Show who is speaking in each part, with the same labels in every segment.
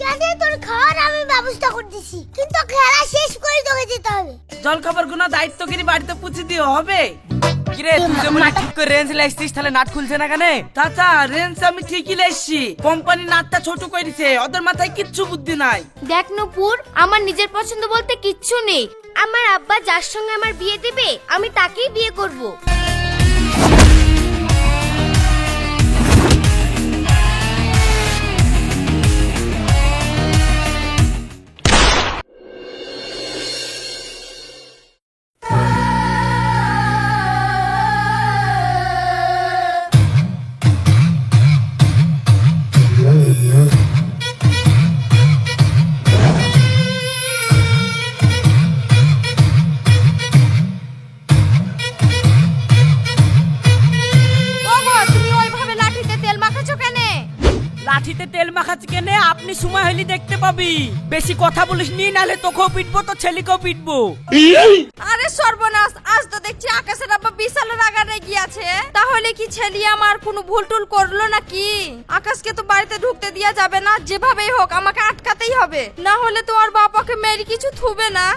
Speaker 1: জানি তোর খাওয়ার আমি ব্যবস্থা করতেছি। কিন্তু খেলা শেষ করে তোকে যেতে হবে।
Speaker 2: জল খাবার গুনা দায়িত্বগিরি বাড়িতে পুছে দিয়ে হবে?
Speaker 3: কিরে তুই যেমন ঠিক করে রেঞ্জ তাহলে নাট খুলছে না কেন?
Speaker 2: চাচা রেঞ্জ আমি ঠিকই লেসছি কোম্পানি নাটটা ছোট করেছে ওদের মাথায় কিচ্ছু বুদ্ধি নাই।
Speaker 4: দেখ নূপুর আমার নিজের পছন্দ বলতে কিচ্ছু নেই। আমার আব্বা যার সঙ্গে আমার বিয়ে দেবে আমি তাকেই বিয়ে করব। কেনে
Speaker 3: আপনি সময় হইলে দেখতে পাবি বেশি কথা বলিস নি নালে তোকেও পিটবো তো ছেলেকেও পিটবো
Speaker 5: আরে সর্বনাশ আজ তো দেখছি আকাশের আব্বা বিশাল রাগারে গিয়াছে তাহলে কি ছেলে আমার কোনো ভুল টুল করলো নাকি আকাশকে তো বাড়িতে ঢুকতে দেওয়া যাবে না যেভাবেই হোক আমাকে আটকাতেই হবে না হলে তো আর বাবাকে মেরি কিছু থুবে না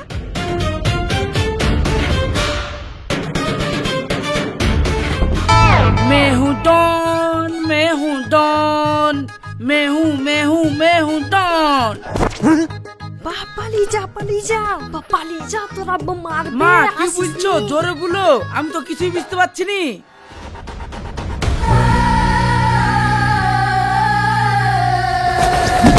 Speaker 2: मैं हूँ डॉन मैं हूँ डॉन मैं हूँ मैं हूँ मैं हूँ डॉन
Speaker 5: বাহ পালিয়ে যা পালিয়ে যা বা পালিয়ে যা তোর আব্বা মারবে
Speaker 2: মা কি
Speaker 5: আসিস
Speaker 2: বলছো
Speaker 5: নি।
Speaker 2: জোরে বলো আমি তো কিছুই বুঝতে পারছি নি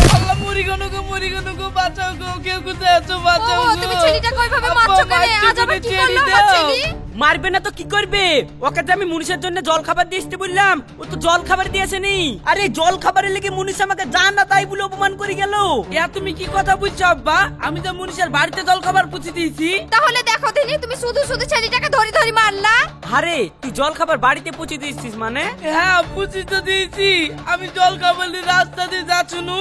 Speaker 2: আল্লাহ মরি গো গো মরি গো গো বাঁচাও গো কেউ কোথায় আছো বাঁচাও
Speaker 5: ও,
Speaker 2: গো
Speaker 5: তুমি ছেলেটাকে ওইভাবে
Speaker 2: আব্বা,
Speaker 5: মারছো কেন?
Speaker 2: মারছো
Speaker 5: আজ আবার
Speaker 2: কেন?
Speaker 5: কি
Speaker 2: ছেড়ে
Speaker 5: করলো আমার
Speaker 2: দাও।
Speaker 5: ছেলে?
Speaker 3: মারবে না তো কি করবে? ওকে যে আমি মুনিশের জন্য জল খাবার দিয়ে আসতে বললাম ও তো জল খাবার দিয়েছে নি। আরে জল খাবারের লেগে মুনিশ আমাকে যা না তাই বলে অপমান করে গেল।
Speaker 2: ইয়া তুমি কি কথা বুঝছ আব্বা? আমি তো মনীষের বাড়িতে জল খাবার পুছি দিয়েছি।
Speaker 5: তাহলে দেখো দিনি তুমি শুধু শুধু ছেলেটাকে ধরে ধরে মারলা।
Speaker 3: আরে তুই জল খাবার বাড়িতে পৌঁছে দিয়েছিস মানে?
Speaker 2: হ্যাঁ পুছি তো দিয়েছি। আমি জল খাবার নিয়ে রাস্তা দিয়ে যাচ্ছুনু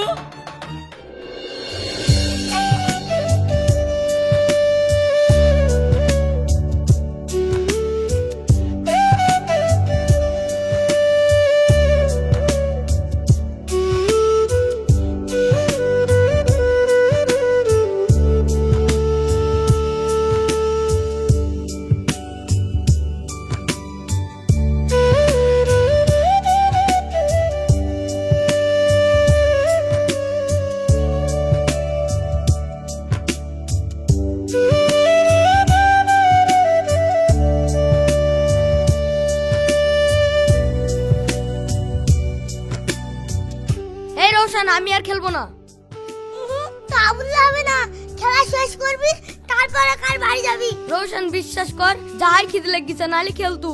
Speaker 1: তারপরে বাড়ি যাবি।
Speaker 4: রোশন বিশ্বাস কর যাই খিদে লাগিছে নালে
Speaker 1: খেলতু।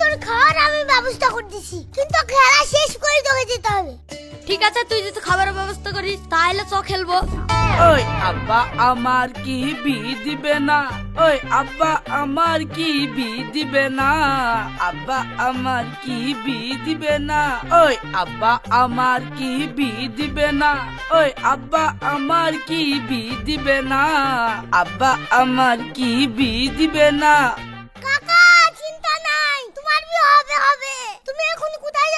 Speaker 1: তোর খাওয়ার আমি ব্যবস্থা করতেছি কিন্তু খেলা শেষ করে তোকে যেতে হবে।
Speaker 4: ঠিক আছে তুই যদি খাবারের ব্যবস্থা করিস তাহলে চ খেলব।
Speaker 2: ওই আব্বা আমার কি বি দিবে না? ওই আব্বা আমার কি বি দিবে না? আব্বা আমার কি বি দিবে না? ওই আব্বা আমার কি বি দিবে না? ওই আব্বা আমার কি বি দিবে না? আব্বা আমার কি বি দিবে না?
Speaker 1: কাকা চিন্তা নাই। তোমার বিয়ে হবে হবে। তুমি এখন কোথায়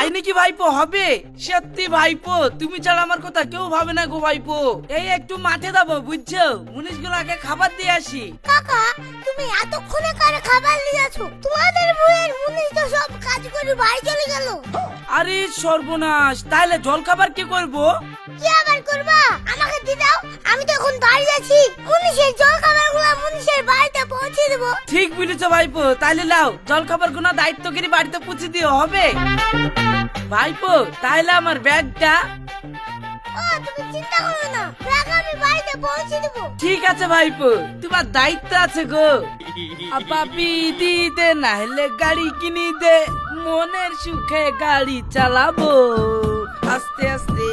Speaker 2: তাই নাকি ভাইপো হবে। সত্যি ভাইপো তুমি ছাড়া আমার কথা কেউ ভাবে না গো ভাইপো। এই একটু মাঠে যাব বুঝছ? মুনিশ গুলাকে খাবার দিয়ে আসি।
Speaker 1: কাকা তুমি এতক্ষণে কারে খাবার নিয়ে যাচ্ছো তোমাদের বউয়ের মুনিশ তো সব কাজ করে বাড়ি চলে গেল।
Speaker 2: আরে সর্বনাশ তাহলে জল খাবার কি করব?
Speaker 1: কি আবার করবা? আমাকে দিয়ে দাও আমি তো এখন বাড়ি যাচ্ছি মুনিশের জল খাবারগুলো মুনিশের বাড়িতে পৌঁছে দেবো।
Speaker 2: ঠিক বলেছ ভাইপো তাহলে লাও জল খাবার কোনো দায়িত্বগিরি বাড়িতে পৌঁছে দিও হবে? ভাইপো তাহলে আমার ব্যাগটা?
Speaker 1: ও তুমি চিন্তা করো না ব্যাগ আমি বাড়িতে পৌঁছে দেবো।
Speaker 2: ঠিক আছে ভাইপো তোমার দায়িত্ব আছে গো। পাপি দি দে নাহলে গাড়ি কিনি দে মনের সুখে গাড়ি চালাবো। আস্তে আস্তে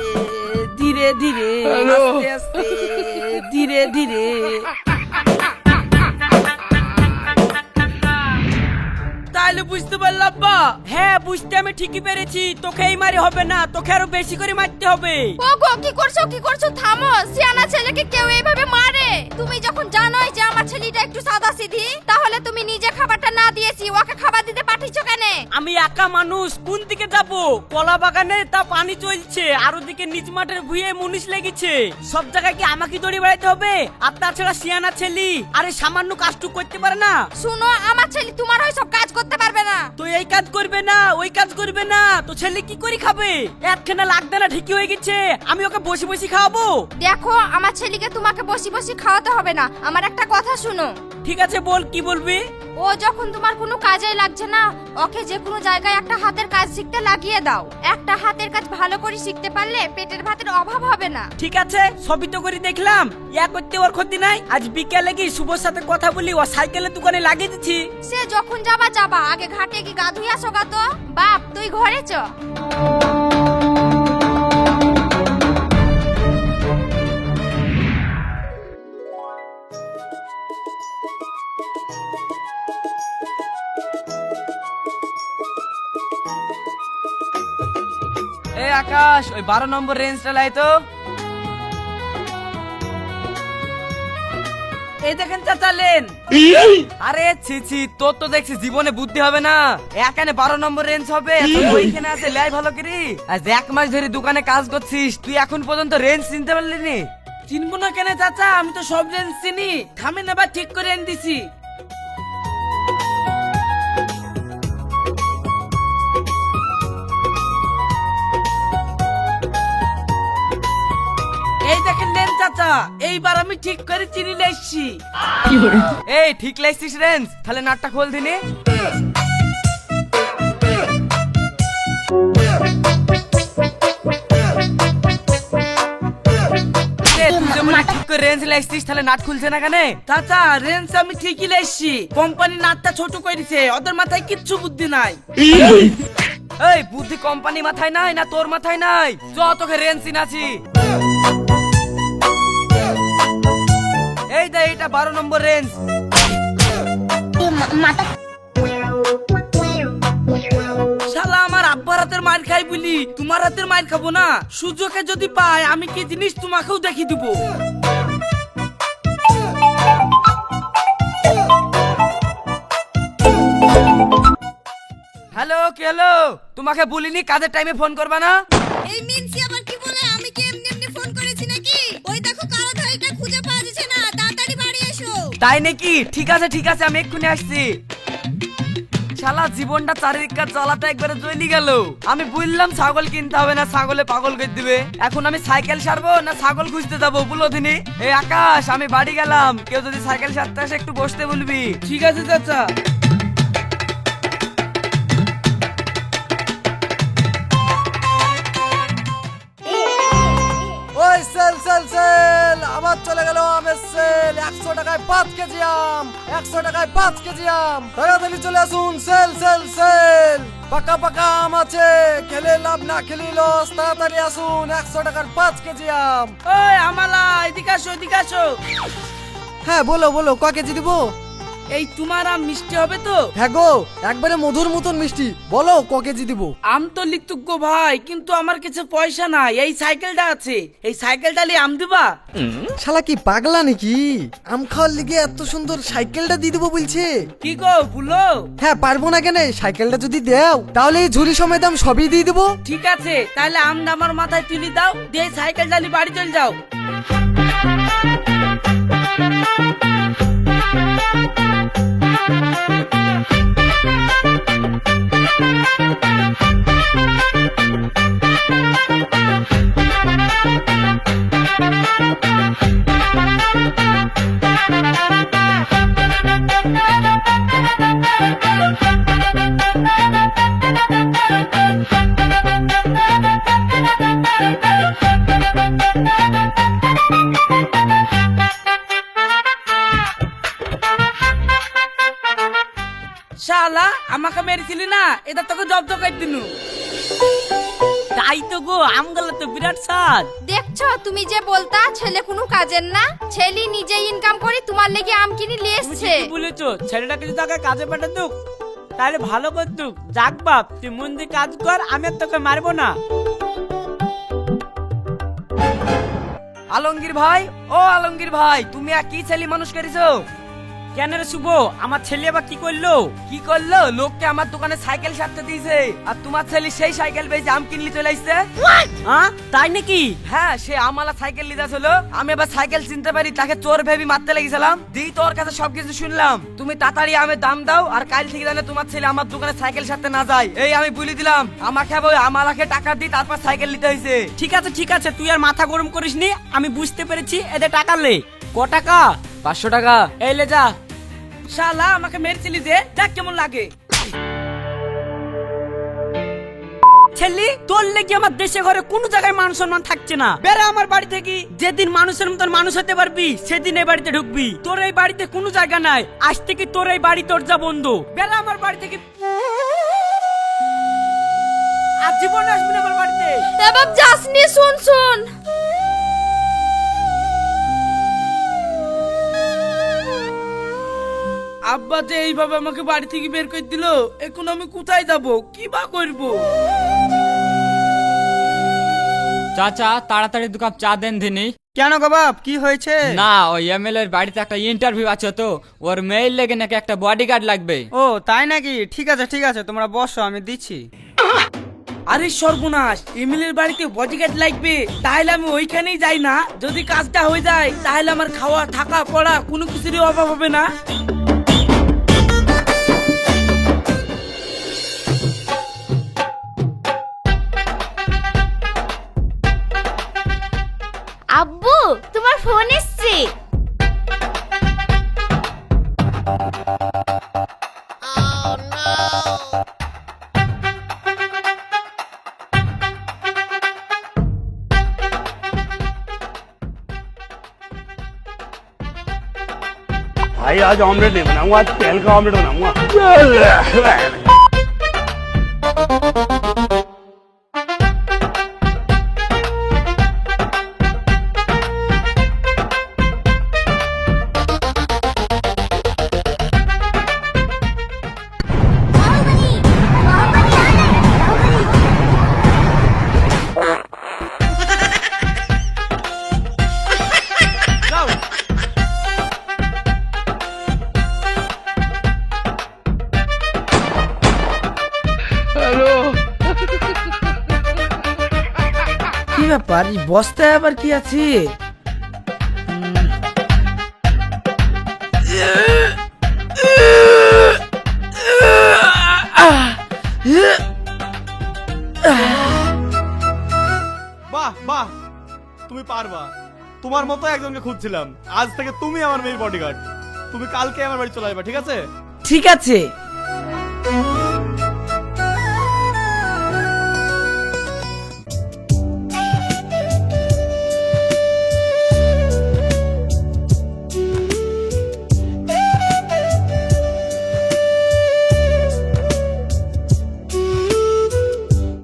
Speaker 2: ধীরে ধীরে আস্তে আস্তে ধীরে ধীরে। তাহলে বুঝতে পারলাম বা
Speaker 3: হ্যাঁ বুঝতে আমি ঠিকই পেরেছি। তোকে এই মারি হবে না, তোকে আরও বেশি করে মারতে হবে।
Speaker 5: ও গো কি করছ কি করছ? থামো, সিয়ানা ছেলেকে কেউ এইভাবে মারে। তুমি যখন জানোই যে আমার ছেলেটা একটু সাদা সিধি তাহলে তুমি নিজে খাবারটা না দিয়েছি, ওকে খাবার দিতে পাঠিয়েছো কেন?
Speaker 3: আমি একা মানুষ কোন দিকে যাব? কলা বাগানে তা পানি চলছে আর ওদিকে নিচ মাঠের ভুঁয়ে মুনিশ লেগেছে। সব জায়গায় কি আমাকে দড়ি বেড়াইতে হবে? আর তাছাড়া সিয়ানা ছেলি আরে সামান্য কাজটুক করতে পারে না?
Speaker 5: শুনো আমার ছেলে তোমার ওই সব কাজ করতে পারবে না।
Speaker 3: তো এই কাজ করবে না ওই কাজ করবে না। তো ছেলে কি করে খাবে? একখানা লাগবে না ঠিকই হয়ে গেছে আমি ওকে বসে বসে খাওয়াবো?
Speaker 5: দেখো আমার ছেলেকে তোমাকে বসে বসি খাওয়াতে হবে না। আমার একটা কথা শুনো।
Speaker 3: ঠিক আছে বল কি বলবি?
Speaker 5: ও যখন তোমার কোনো কাজে লাগছে না ওকে যে কোনো জায়গায় একটা হাতের কাজ শিখতে লাগিয়ে দাও। একটা হাতের কাজ ভালো করে শিখতে পারলে পেটের ভাতের অভাব হবে না।
Speaker 3: ঠিক আছে সবই তো করে দেখলাম। ইয়া করতে ওর ক্ষতি নাই। আজ বিকেলে কি শুভর সাথে কথা বলি ও সাইকেলের দোকানে লাগিয়ে দিচ্ছি?
Speaker 5: সে যখন যাবা যাবা। আগে ঘাটে কি গা ধুই আসো গা তো? বাপ তুই ঘরে চ।
Speaker 2: আকাশ ওই বারো নম্বর রেঞ্জটা লাই তো। এই দেখেন চাচা লেন। আরে ছি ছি তোর তো দেখছি জীবনে বুদ্ধি হবে না। এখানে বারো নম্বর রেঞ্জ হবে ওইখানে আছে লাই ভালো করি। আজ এক মাস ধরে দোকানে কাজ করছিস তুই এখন পর্যন্ত রেঞ্জ চিনতে পারলি নি? চিনবো না কেন চাচা? আমি তো সব রেঞ্জ চিনি। থামেন আবার ঠিক করে এনে দিছি। এইবার আমি ঠিক করে চিনি লাইছি। এই ঠিক লাইছিস রেঞ্জ? তাহলে নাটটা খোল দিনি। রেঞ্জ লাইছিস তাহলে নাট খুলছে না কেন? চাচা রেঞ্জ আমি ঠিকই লাইছি। কোম্পানি নাটটা ছোট করেছে ওদের মাথায় কিচ্ছু বুদ্ধি নাই। এই বুদ্ধি কোম্পানি মাথায় নাই না তোর মাথায় নাই? চ তোকে রেঞ্জ চিনাছি। এই দে এটা বারো নম্বর রেঞ্জ শালা আমার আব্বার হাতের মার খাই বলি তোমার হাতের মার খাব না। সুযোগে যদি পাই আমি কি জিনিস তোমাকেও দেখিয়ে দিব? হ্যালো কি হ্যালো তোমাকে বলিনি কাজের টাইমে ফোন করবা না?
Speaker 1: এই মিনসি
Speaker 2: তাই নাকি? ঠিক আছে ঠিক আছে আমি এক্ষুনি আসছি। শালা জীবনটা চারিদিককার জ্বালাটা একবারে জ্বলি গেল। আমি বললাম ছাগল কিনতে হবে না ছাগলে পাগল করে দিবে। এখন আমি সাইকেল সারবো না ছাগল খুঁজতে যাব বলো দিনি? এই আকাশ আমি বাড়ি গেলাম। কেউ যদি সাইকেল সারতে আসে একটু বসতে বলবি। ঠিক আছে চাচা।
Speaker 6: ওই সেল সেল সেল আবার চলে গেল আমের সেল একশো টাকায় পাঁচ কেজি আম। একশো টাকায় পাঁচ কেজি আম। তাড়াতাড়ি চলে আসুন। সেল সেল সেল পাকা পাকা আম আছে। খেলে লাভ না খেলি লস তাড়াতাড়ি আসুন। একশো টাকার পাঁচ কেজি আম।
Speaker 2: ওই আমালা এদিকে আসো এদিকে আসো।
Speaker 6: হ্যাঁ বলো বলো ক কেজি দিব?
Speaker 2: এই তোমার আম মিষ্টি হবে তো?
Speaker 6: হ্যাঁ গো একবারে মধুর মতন মিষ্টি। বলো ক কেজি দিব?
Speaker 2: আম তো লিখতুক গো ভাই কিন্তু আমার কাছে পয়সা নাই। এই সাইকেলটা আছে। এই সাইকেলটা নিয়ে আম দিবা?
Speaker 6: শালা কি পাগলা নাকি? আম খাওয়ার লিগে এত সুন্দর সাইকেলটা দিয়ে দেবো বলছে।
Speaker 2: কি গো বুলো
Speaker 6: হ্যাঁ পারব না কেন? সাইকেলটা যদি দেও তাহলে এই ঝুড়ি সময় দাম সবই দিয়ে দেবো।
Speaker 2: ঠিক আছে তাহলে আমটা আমার মাথায় তুলি দাও দিয়ে সাইকেল চালিয়ে বাড়ি চলে যাও। শালা আমাকে মেরেছিলি না এটা তোকে জব্দ করে দিনু।
Speaker 3: তাই তো গো আমগুলো তো বিরাট স্বাদ।
Speaker 5: দেখছ তুমি যে বলতা ছেলে কোনো কাজের না। ছেলে নিজে ইনকাম করে তোমার লেগে আম কিনে নিয়ে
Speaker 3: তুমি
Speaker 5: এসছে।
Speaker 3: ঠিকই বলেছ ছেলেটাকে যদি আগে কাজে পাঠাতুক তাহলে ভালো করতুক। যাক বাপ তুই মন দিয়ে কাজ কর আমি আর তোকে মারবো না।
Speaker 2: আলমগীর ভাই ও আলমগীর ভাই তুমি আর কি ছেলে মানুষ করেছ?
Speaker 3: কেন রে শুভ? আমার ছেলে আবার কি করল?
Speaker 2: কি করল? লোককে আমার দোকানে সাইকেল সারতে দিয়েছে। আর তোমার ছেলে সেই সাইকেল পেয়েছে আম কিনলি চলে আসছে?
Speaker 3: হ্যাঁ? তাই নাকি?
Speaker 2: হ্যাঁ সে আমালা সাইকেল নিতে ছিল আমি এবার সাইকেল চিনতে পারি তাকে চোর ভেবি মারতে লেগেছিলাম। দিই তোর কাছে সবকিছু শুনলাম। তুমি তাড়াতাড়ি আমের দাম দাও আর কাল থেকে জানে তোমার ছেলে আমার দোকানে সাইকেল সারতে না যায়। এই আমি বলে দিলাম আমাকে আবার আমালাকে টাকা দিই তারপর সাইকেল নিতে হয়েছে।
Speaker 3: ঠিক আছে ঠিক আছে তুই আর মাথা গরম করিস নি আমি বুঝতে পেরেছি এদের টাকা লে। ক টাকা?
Speaker 2: পাঁচশো টাকা।
Speaker 3: এই লে যা।
Speaker 2: শালা আমাকে মেরেছিলি যে দেখ কেমন লাগে।
Speaker 3: ছেলে, তোর লেগে আমার দেশে ঘরে কোনো জায়গায় মান সম্মান থাকছে না। আমার বাড়ি থেকে, যেদিন মানুষের মতন মানুষ হতে পারবি, সেদিন এই বাড়িতে ঢুকবি। তোর এই বাড়িতে কোনো জায়গা নাই, আজ থেকে তোর এই বাড়ি দরজা বন্ধ। বেড়া আমার বাড়ি থেকে আর জীবনে আসবি না আমার বাড়িতে।
Speaker 5: যাসনি, শুন শুন।
Speaker 2: আব্বা যে এইভাবে আমাকে বাড়ি থেকে বের করে দিল এখন আমি কোথায় যাব? কি বা করব?
Speaker 7: চাচা তাড়াতাড়ি দু কাপ চা দেন দিনি
Speaker 8: কেন গো বাপ? কি হয়েছে?
Speaker 7: না ওই এমএলএ এর বাড়িতে একটা ইন্টারভিউ আছে তো। ওর মেইল লেগে নাকি একটা বডিগার্ড লাগবে।
Speaker 8: ও তাই নাকি? ঠিক আছে ঠিক আছে তোমরা বসো আমি দিচ্ছি।
Speaker 2: আরে সর্বনাশ এমিলের বাড়িতে বডিগার্ড লাগবে তাহলে আমি ওইখানেই যাই না। যদি কাজটা হয়ে যায় তাহলে আমার খাওয়া থাকা পড়া কোনো কিছুরই অভাব হবে না।
Speaker 4: ফোন এসছে
Speaker 9: भाई आज ऑमलेट नहीं बनाऊंगा आज तेल का ऑमलेट बनाऊंगा
Speaker 2: এই বস্তায় আবার কি আছে?
Speaker 10: বাহ বাহ। তুমি পারবা। তোমার মতো একজনকে খুঁজছিলাম। আজ থেকে তুমি আমার মেয়ের বডিগার্ড তুমি কালকে আমার বাড়ি চলে আসবা ঠিক আছে?
Speaker 2: ঠিক আছে।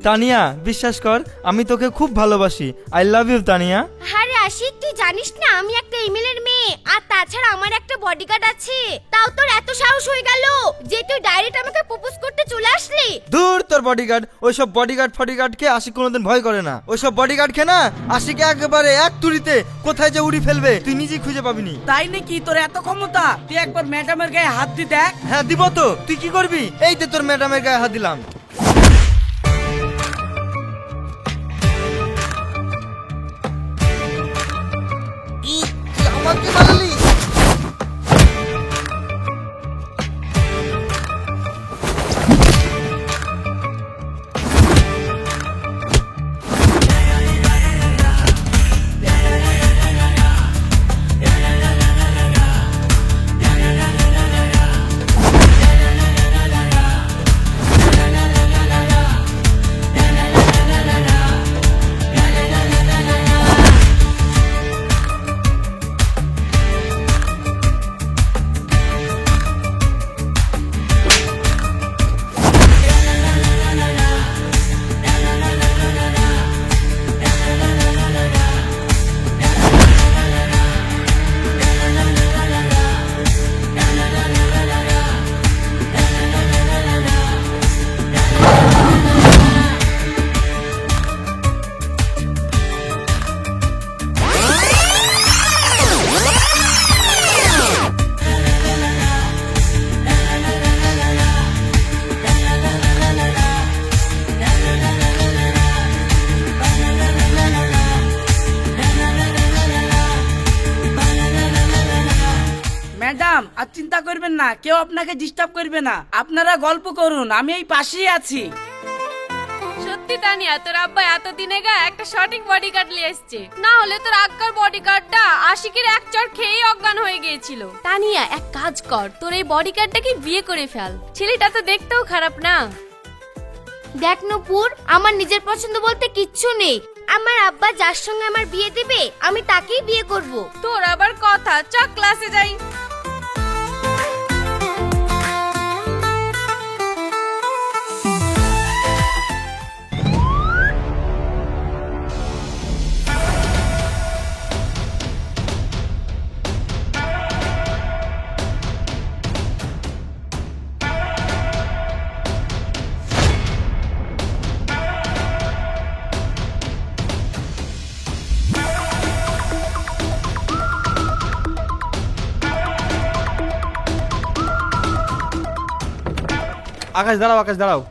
Speaker 11: তানিয়া বিশ্বাস কর আমি তোকে খুব ভালোবাসি। I love you Tania.
Speaker 4: আরে আশিক তুই জানিস না আমি একটা ইমেলের মেয়ে আর তাছাড়া আমার একটা বডিগার্ড আছে। তাও তোর এত সাহস হয়ে গেল যে তুই ডাইরেক্ট আমাকে প্রপোজ করতে চলে আসলি?
Speaker 11: দূর তোর বডিগার্ড ওইসব বডিগার্ড ফডিগার্ডকে আশিক কোনোদিন ভয় করে না। ওইসব বডিগার্ডকে না আশিকে একেবারে এক তুড়িতে কোথায় যে উড়ি ফেলবে তুই নিজেই খুঁজে পাবিনি।
Speaker 2: তাই নাকি তোর এত ক্ষমতা? তুই একবার ম্যাডামের গায়ে হাত দি দেখ।
Speaker 11: হ্যাঁ দিব তো। তুই কি করবি? এই তো তোর ম্যাডামের গায়ে হাত দিলাম।
Speaker 2: না কেউ আপনাকে ডিস্টার্ব করবে না। আপনারা গল্প করুন আমি এই পাশেই আছি।
Speaker 5: সত্যি তানিয়া তোর আব্বা এতদিনে গা একটা সঠিক বডিগার্ড নিয়ে এসছে। না হলে তোর আক্কার বডিগার্ডটা আশিকের এক চড় খেয়েই অজ্ঞান হয়ে গিয়েছিল। তানিয়া এক কাজ কর তোর এই বডিগার্ডটাকে বিয়ে করে ফেল? ছেলেটা তো দেখতেও খারাপ না।
Speaker 4: দেখ নূপুর আমার নিজের পছন্দ বলতে কিচ্ছু নেই। আমার আব্বা যার সঙ্গে আমার বিয়ে দেবে আমি তাকেই বিয়ে করব।
Speaker 5: তোর আবার কথা চ ক্লাসে যাই।
Speaker 12: আকাশ দাঁড়াও আকাশ দাঁড়াও।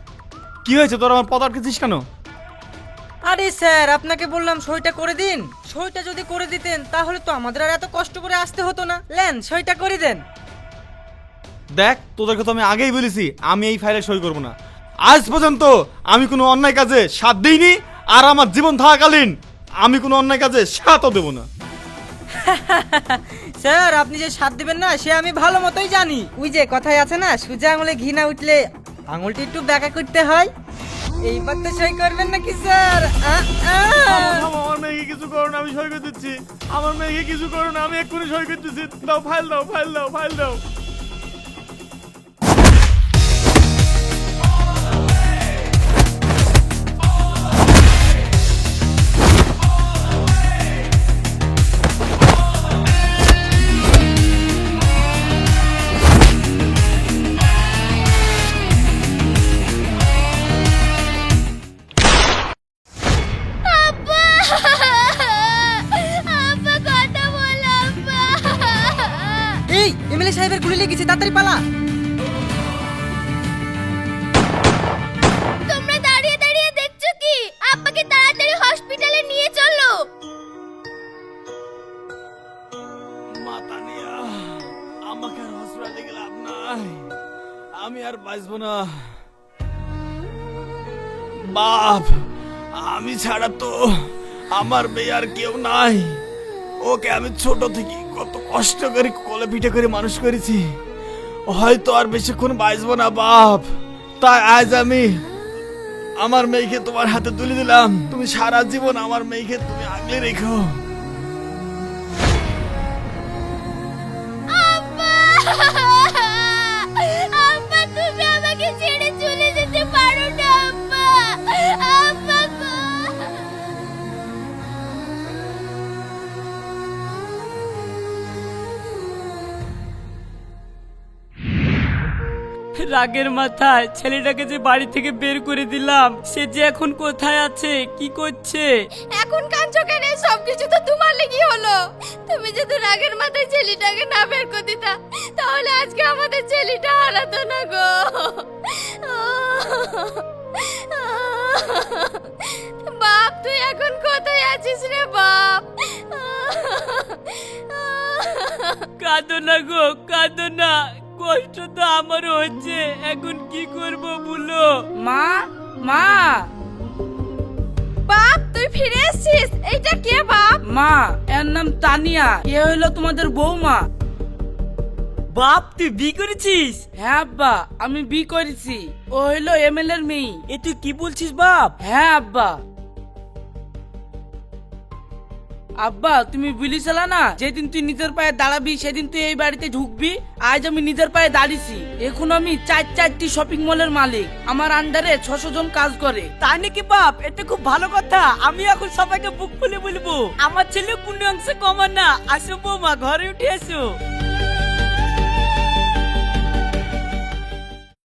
Speaker 12: কি হয়েছে? তোর আমার পথ আটকেছিস কেন?
Speaker 8: আরে স্যার আপনাকে বললাম সইটা করে দিন। সইটা যদি করে দিতেন তাহলে তো আমাদের আর এত কষ্ট করে আসতে হতো না। লেন সইটা করে দেন।
Speaker 12: দেখ তোদেরকে তো আমি আগেই বলেছি আমি এই ফাইলে সই করব না। আজ পর্যন্ত আমি কোনো অন্যায় কাজে সাথ দিইনি আর আমার জীবন থাকাকালীন আমি কোনো অন্যায় কাজে সাথও দেবো না।
Speaker 8: স্যার আপনি যে সাথ দিবেন না সে আমি ভালো মতোই জানি। ওই যে কথাই আছে না সুজা আঙুলে ঘি না উঠলে আঙুলটি একটু দেখা করতে হয়। এইবার তো সই করবেন নাকি, স্যার।
Speaker 12: আমার মেয়েকে কিছু করো না, আমি সই করে দিচ্ছি। আমার মেয়েকে কিছু করো না, আমি এক্ষুনি সই করে দিচ্ছি দাও, ফাইল দাও ফাইল দাও ফাইল দাও।
Speaker 8: তাড়াতাড়ি পালা।
Speaker 4: তোমরা দাঁড়িয়ে দাঁড়িয়ে দেখছ কি? আব্বাকে তাড়াতাড়ি হসপিটালে নিয়ে চলো।
Speaker 12: মাথা নিয়ে আমাকে আর হসপিটালে গেলে নাই। আমি আর বাঁচবো না। বাপ আমি ছাড়া তো আমার মেয়ে আর কেউ নাই। ওকে আমি ছোট থেকে কত কষ্ট করে কলে পিঠে করে মানুষ করেছি। হয়তো আর বেশিক্ষণ বাঁচবো না, বাপ। তাই আজ আমি আমার মেয়েকে তোমার হাতে তুলে দিলাম। তুমি সারা জীবন আমার মেয়েকে তুমি আগলে রেখো।
Speaker 3: রাগের মাথায় ছেলেটাকে যে বাড়ি থেকে বের করে দিলাম সে যে এখন কোথায় আছে কি করছে?
Speaker 5: এখন কাঞ্চো কেন সবকিছু তো তোমার লেগে হলো। তুমি যদি রাগের মাথায় ছেলেটাকে না বের করে দিতা তাহলে আজকে আমাদের ছেলেটা হারাতো না গো। বাপ তুই এখন কোথায় আছিস রে বাপ?
Speaker 3: কাঁদো না গো কাঁদো না। কষ্ট তো আমারও হচ্ছে। এখন কি করব বলো?
Speaker 2: মা মা।
Speaker 5: বাপ তুই ফিরে এসেছিস? এইটা কে বাপ?
Speaker 2: মা এর নাম তানিয়া। এ হইল তোমাদের বৌমা।
Speaker 3: বাপ তুই বি করেছিস?
Speaker 2: হ্যাঁ আব্বা আমি বি করেছি। ও হইল এমএল এর মেয়ে।
Speaker 3: এ তুই কি বলছিস বাপ?
Speaker 2: হ্যাঁ আব্বা। আব্বা, তুমি বলিছিলা না? যেদিন তুই নিজের পায়ে দাঁড়াবি, সেদিন তুই এই বাড়িতে ঢুকবি। আজ আমি নিজের পায়ে দাঁড়িয়েছি। এখন আমি চার চারটি শপিং মলের মালিক। আমার আন্ডারে ছশো জন কাজ করে।
Speaker 3: তাই নাকি বাপ? এটা খুব ভালো কথা। আমি এখন সবাইকে বুক খুলে বলব। আমার ছেলে কোন অংশে কমান না। আসো বৌমা, ঘরে উঠে আসো।